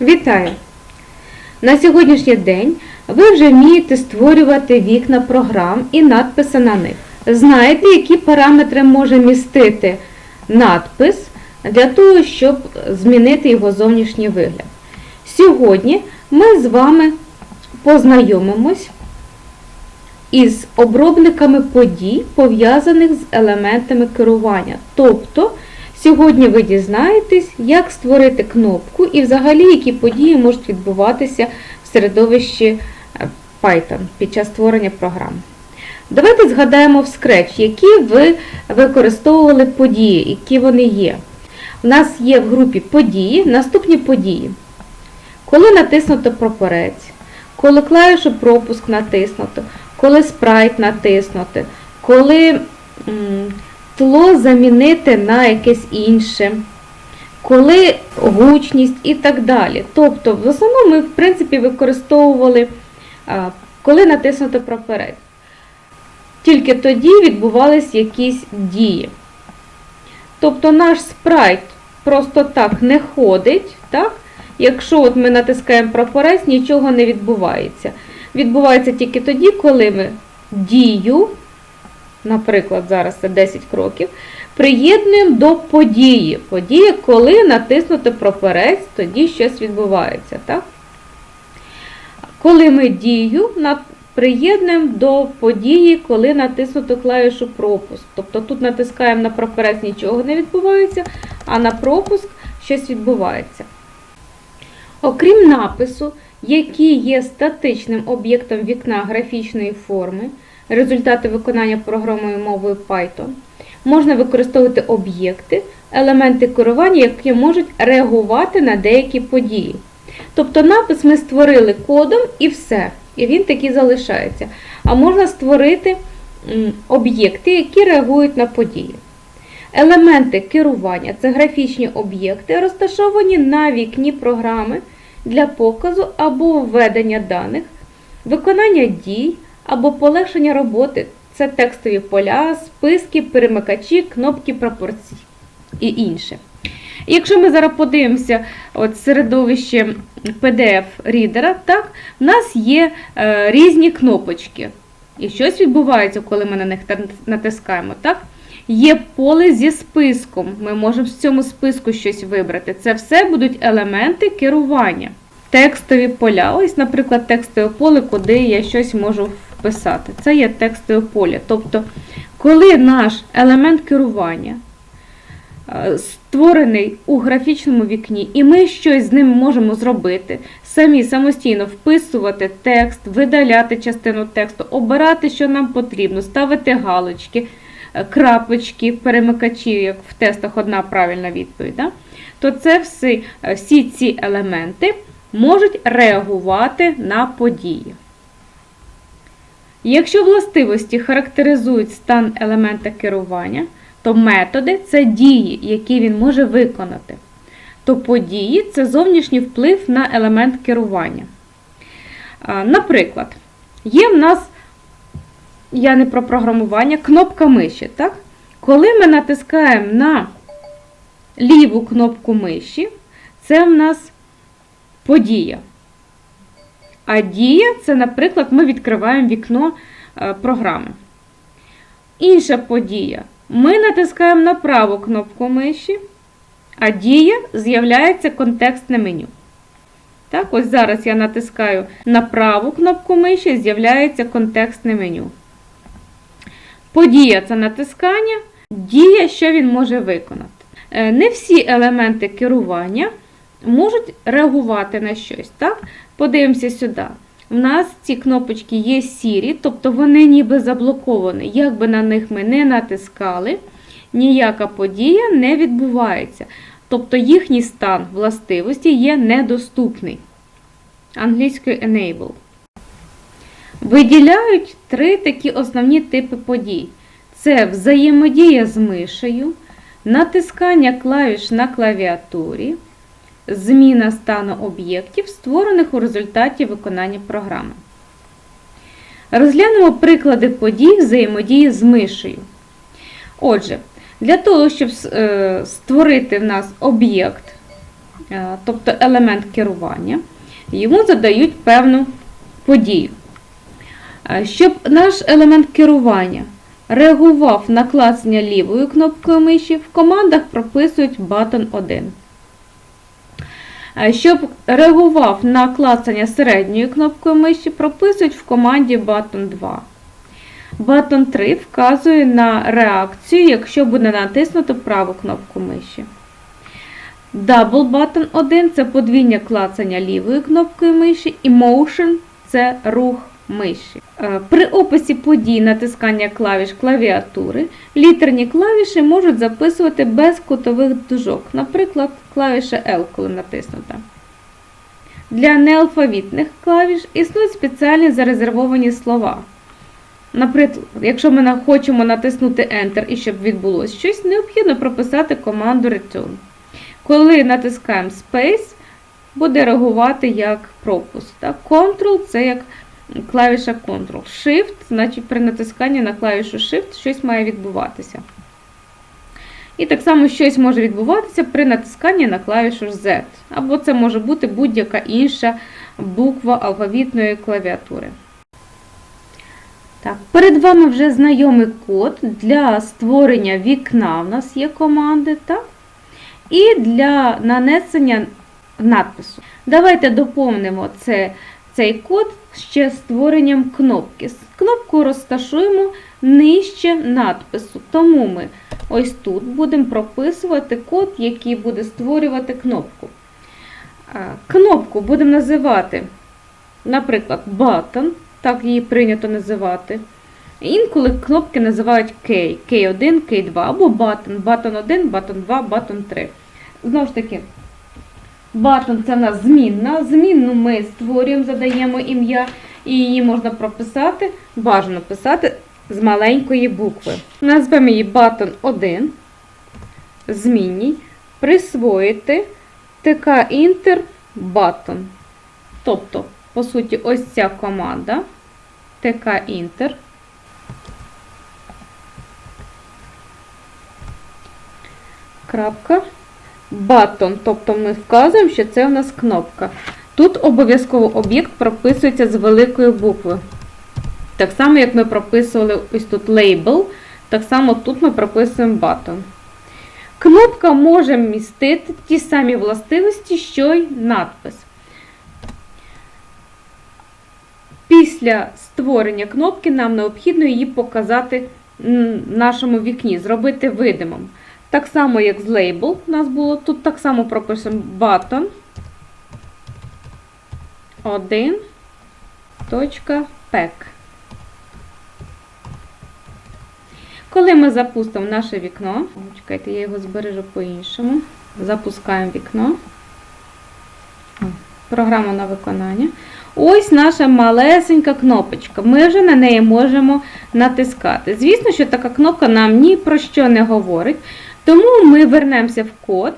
Вітаю! На сьогоднішній день ви вже вмієте створювати вікна програм і надписи на них. Знаєте, які параметри може містити надпис для того, щоб змінити його зовнішній вигляд. Сьогодні ми з вами познайомимось із обробниками подій, пов'язаних з елементами керування. Тобто, сьогодні ви дізнаєтесь, як створити кнопку і взагалі які події можуть відбуватися в середовищі е, Python під час створення програм. Давайте згадаємо в Scratch, які ви використовували події, які вони є. У нас є в групі події наступні події. Коли натиснуто прапорець, коли клавішу пропуск натиснуто, коли спрайт натиснути, коли тло замінити на якесь інше, коли гучність і так далі. Тобто, в основному ми, в принципі, використовували, коли натиснуто прапорець. Тільки тоді відбувались якісь дії. Тобто наш спрайт просто так не ходить, так? Якщо от ми натискаємо прапорець, нічого не відбувається. Відбувається тільки тоді, коли ми дію, наприклад, зараз це 10 кроків, приєднуємо до події. Подія, коли натиснути прапорець, тоді щось відбувається. Так? Коли ми дію, приєднуємо до події, коли натиснуто клавішу пропуск. Тобто тут натискаємо на прапорець, нічого не відбувається, а на пропуск щось відбувається. Окрім напису, який є статичним об'єктом вікна графічної форми, результати виконання програмою мовою Python, можна використовувати об'єкти, елементи керування, які можуть реагувати на деякі події. Тобто напис ми створили кодом і все, і він такий залишається. А можна створити об'єкти, які реагують на події. Елементи керування це графічні об'єкти, розташовані на вікні програми для показу або введення даних, виконання дій або полегшення роботи це текстові поля, списки, перемикачі, кнопки прапорцій і інше. Якщо ми зараз подивимося от середовище PDF-рідера, так, в нас є е, різні кнопочки. І щось відбувається, коли ми на них натискаємо. Так? Є поле зі списком. Ми можемо з цьому списку щось вибрати. Це все будуть елементи керування. Текстові поля. Ось, наприклад, текстове поле, куди я щось можу вписати. Це є текстове поле. Тобто, коли наш елемент керування е, створений у графічному вікні, і ми щось з ним можемо зробити, самі самостійно вписувати текст, видаляти частину тексту, обирати, що нам потрібно, ставити галочки, е, крапочки, перемикачі, як в тестах одна правильна відповідь, да? то це всі, е, всі ці елементи можуть реагувати на події. Якщо властивості характеризують стан елемента керування, то методи це дії, які він може виконати. То події це зовнішній вплив на елемент керування. Наприклад, є в нас, я не про програмування, кнопка миші. Так? Коли ми натискаємо на ліву кнопку миші, це в нас подія. А дія це, наприклад, ми відкриваємо вікно е, програми. Інша подія. Ми натискаємо на праву кнопку миші, а дія з'являється контекстне меню. Так, ось зараз я натискаю на праву кнопку миші, з'являється контекстне меню. Подія це натискання, дія, що він може виконати. Е, Не всі елементи керування можуть реагувати на щось. Так? Подивимося сюди. У нас ці кнопочки є сірі, тобто вони ніби заблоковані. Як би на них ми не натискали, ніяка подія не відбувається. Тобто їхній стан властивості є недоступний. Англійською enable. Виділяють три такі основні типи подій: це взаємодія з мишею, натискання клавіш на клавіатурі, зміна стану об'єктів, створених у результаті виконання програми. Розглянемо приклади подій взаємодії з мишею. Отже, для того, щоб е, створити в нас об'єкт е, тобто елемент керування, йому задають певну подію. Е, Щоб наш елемент керування реагував на клацання лівою кнопкою миші, в командах прописують button 1. Е, Щоб реагував на клацання середньою кнопкою миші, прописують в команді button 2. Button 3 вказує на реакцію, якщо буде натиснуто праву кнопку миші. Double button 1 це подвійне клацання лівою кнопкою миші, і motion це рух миші. Е, При описі подій натискання клавіш клавіатури літерні клавіші можуть записувати без кутових дужок, наприклад, клавіша L, коли натиснута. Для неалфавітних клавіш існують спеціальні зарезервовані слова. Наприклад, якщо ми хочемо натиснути Enter і щоб відбулося щось, необхідно прописати команду Return. Коли натискаємо Space, буде реагувати як пропуск. Ctrl це як клавіша Ctrl. Shift, значить при натисканні на клавішу Shift щось має відбуватися. І так само щось може відбуватися при натисканні на клавішу Z. Або це може бути будь-яка інша буква алфавітної клавіатури. Так, перед вами вже знайомий код для створення вікна. У нас є команди, так? І для нанесення надпису. Давайте доповнимо це, цей код ще створенням кнопки. Кнопку розташуємо нижче надпису. Тому ми ось тут будемо прописувати код, який буде створювати кнопку. Кнопку будемо називати, наприклад, button, так її прийнято називати. Інколи кнопки називають K, K1, K2 або button, button 1, button 2, button 3. Знову ж таки, button це в нас змінна. Змінну ми створюємо, задаємо ім'я, і її можна прописати, бажано писати з маленької букви. Назвемо її button 1, змінній, присвоїти тк Enter button. Тобто, по суті, ось ця команда тк Enter. Крапка. Button, тобто ми вказуємо, що це у нас кнопка. Тут обов'язково об'єкт прописується з великої букви. Так само, як ми прописували ось тут label, так само тут ми прописуємо button. Кнопка може містити ті самі властивості, що й надпис. Після створення кнопки нам необхідно її показати в нашому вікні, зробити видимим. Так само, як з label у нас було, тут так само пропишемо button 1. pack. Коли ми запустимо наше вікно, чекайте, я його збережу по-іншому. Запускаємо вікно. Програма на виконання. Ось наша малесенька кнопочка. Ми вже на неї можемо натискати. Звісно, що така кнопка нам ні про що не говорить. Тому ми вернемося в код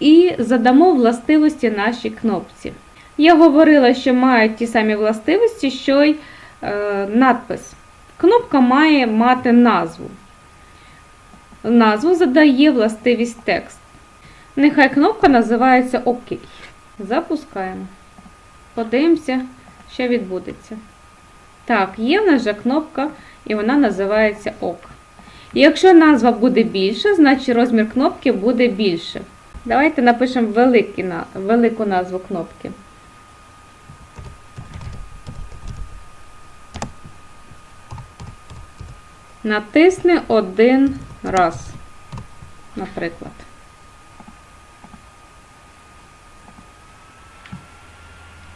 і задамо властивості нашій кнопці. Я говорила, що мають ті самі властивості, що й е, надпис. Кнопка має мати назву. Назву задає властивість текст. Нехай кнопка називається ОК. Запускаємо. Подивимося, що відбудеться. Так, є в нас же кнопка, і вона називається ОК. Якщо назва буде більша, значить розмір кнопки буде більше. Давайте напишемо велику назву кнопки. Натисни один раз, наприклад.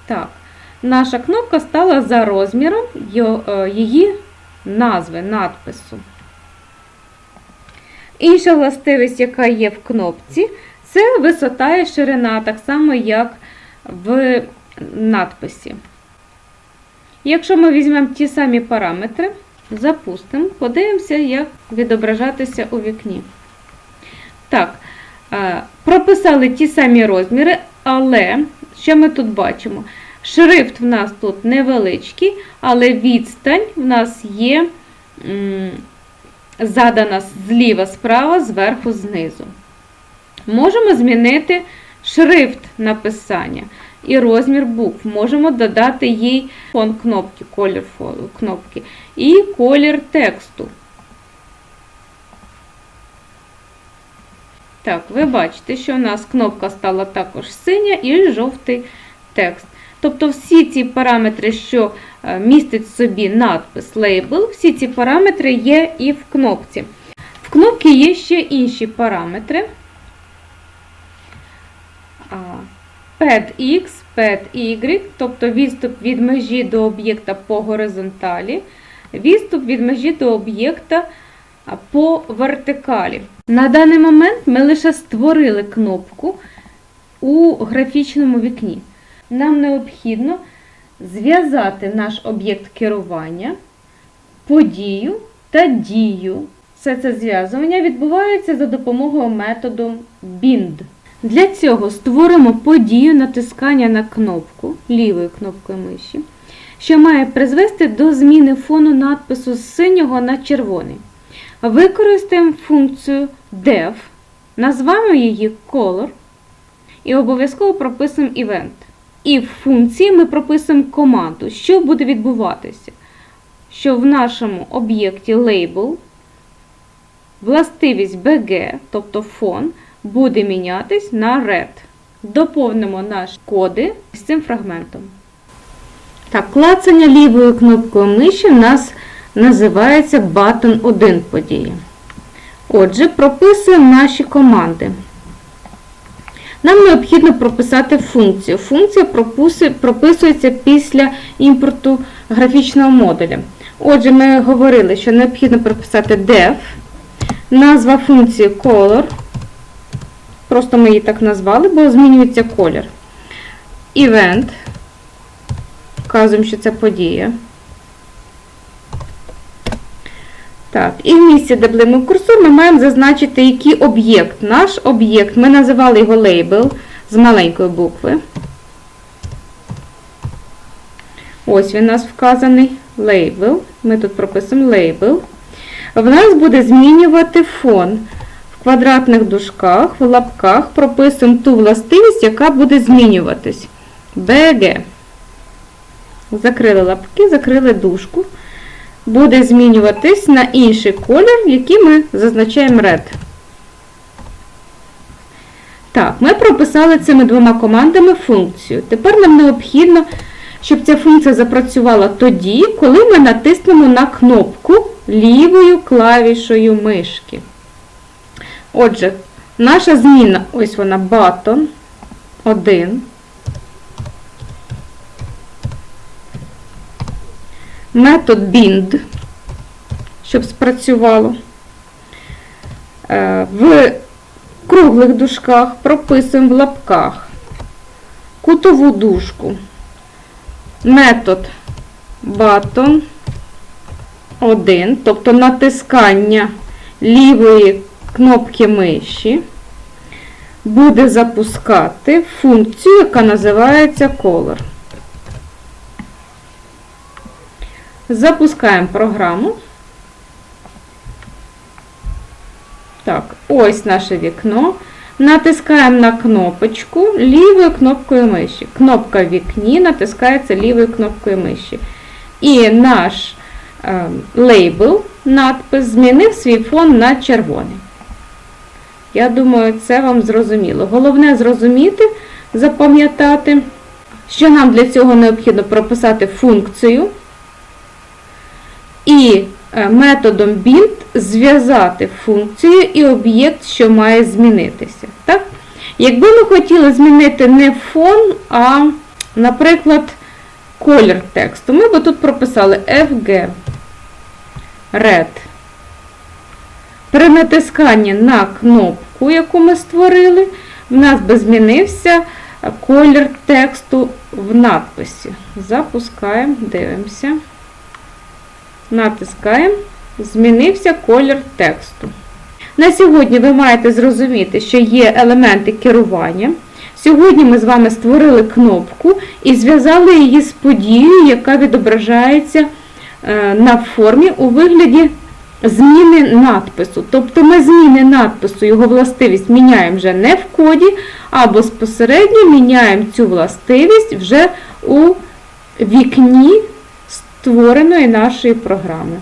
Так, наша кнопка стала за розміром е, її назви, надпису. Інша властивість, яка є в кнопці, це висота і ширина, так само, як в надписі. Якщо ми візьмемо ті самі параметри, запустимо, подивимося, як відображатися у вікні. Так, е, прописали ті самі розміри, але що ми тут бачимо? Шрифт в нас тут невеличкий, але відстань в нас є задана зліва, справа, зверху, знизу. Можемо змінити шрифт написання і розмір букв. Можемо додати їй фон кнопки, колір кнопки і колір тексту. Так, ви бачите, що у нас кнопка стала також синя і жовтий текст. Тобто всі ці параметри, що е, містить в собі надпис лейбл, всі ці параметри є і в кнопці. В кнопці є ще інші параметри. А, PED-X, PED-Y, тобто відступ від межі до об'єкта по горизонталі, відступ від межі до об'єкта по вертикалі. На даний момент ми лише створили кнопку у графічному вікні. Нам необхідно зв'язати наш об'єкт керування, подію та дію. Все це зв'язування відбувається за допомогою методу bind. Для цього створимо подію натискання на кнопку лівою кнопкою миші, що має призвести до зміни фону надпису з синього на червоний. Використаємо функцію def, назвемо її color і обов'язково прописуємо event. І в функції ми прописуємо команду, що буде відбуватися. Що в нашому об'єкті label властивість BG, тобто фон, буде мінятись на red. Доповнимо наші коди з цим фрагментом. Так, клацання лівою кнопкою миші в нас називається button 1 події. Отже, прописуємо наші команди. Нам необхідно прописати функцію. Функція прописується після імпорту графічного модуля. Отже, ми говорили, що необхідно прописати def, назва функції color. Просто ми її так назвали, бо змінюється колір. Event. Вказуємо, що це подія. Так, і в місці, де блимив курсор, ми маємо зазначити, який об'єкт. Наш об'єкт, ми називали його лейбл з маленької букви. Ось він у нас вказаний лейбл. Ми тут прописуємо лейбл. В нас буде змінювати фон. В квадратних дужках, в лапках прописуємо ту властивість, яка буде змінюватись. BG. Закрили лапки, закрили дужку буде змінюватись на інший колір, який ми зазначаємо red. Так, ми прописали цими двома командами функцію. Тепер нам необхідно, щоб ця функція запрацювала тоді, коли ми натиснемо на кнопку лівою клавішою мишки. Отже, наша зміна, ось вона, button 1. Метод bind, щоб спрацювало. Е, в круглих дужках прописуємо в лапках кутову дужку, метод button 1, тобто натискання лівої кнопки миші, буде запускати функцію, яка називається color. Запускаємо програму. Так, ось наше вікно. Натискаємо на кнопочку лівою кнопкою миші. Кнопка в вікні натискається лівою кнопкою миші. І наш е, лейбл, надпис, змінив свій фон на червоний. Я думаю, це вам зрозуміло. Головне зрозуміти, запам'ятати, що нам для цього необхідно прописати функцію і е, методом bind зв'язати функцію і об'єкт, що має змінитися. Так? Якби ми хотіли змінити не фон, а, наприклад, колір тексту, ми б тут прописали FG Red. При натисканні на кнопку, яку ми створили, в нас би змінився колір тексту в надписі. Запускаємо, дивимося натискаємо, змінився колір тексту. На сьогодні ви маєте зрозуміти, що є елементи керування. Сьогодні ми з вами створили кнопку і зв'язали її з подією, яка відображається е, на формі у вигляді зміни надпису. Тобто ми зміни надпису, його властивість міняємо вже не в коді, а безпосередньо міняємо цю властивість вже у вікні створеної нашої програми.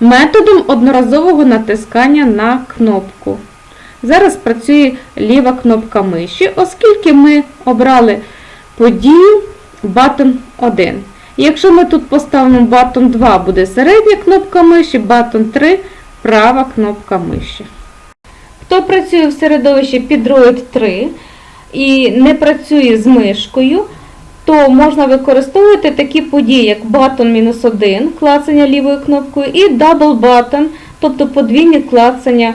Методом одноразового натискання на кнопку. Зараз працює ліва кнопка миші, оскільки ми обрали подію button 1. Якщо ми тут поставимо button 2, буде середня кнопка миші, button 3 права кнопка миші. Хто працює в середовищі Підроїд 3 і не працює з мишкою, то можна використовувати такі події, як button-1, клацання лівою кнопкою, і double button, тобто подвійне клацання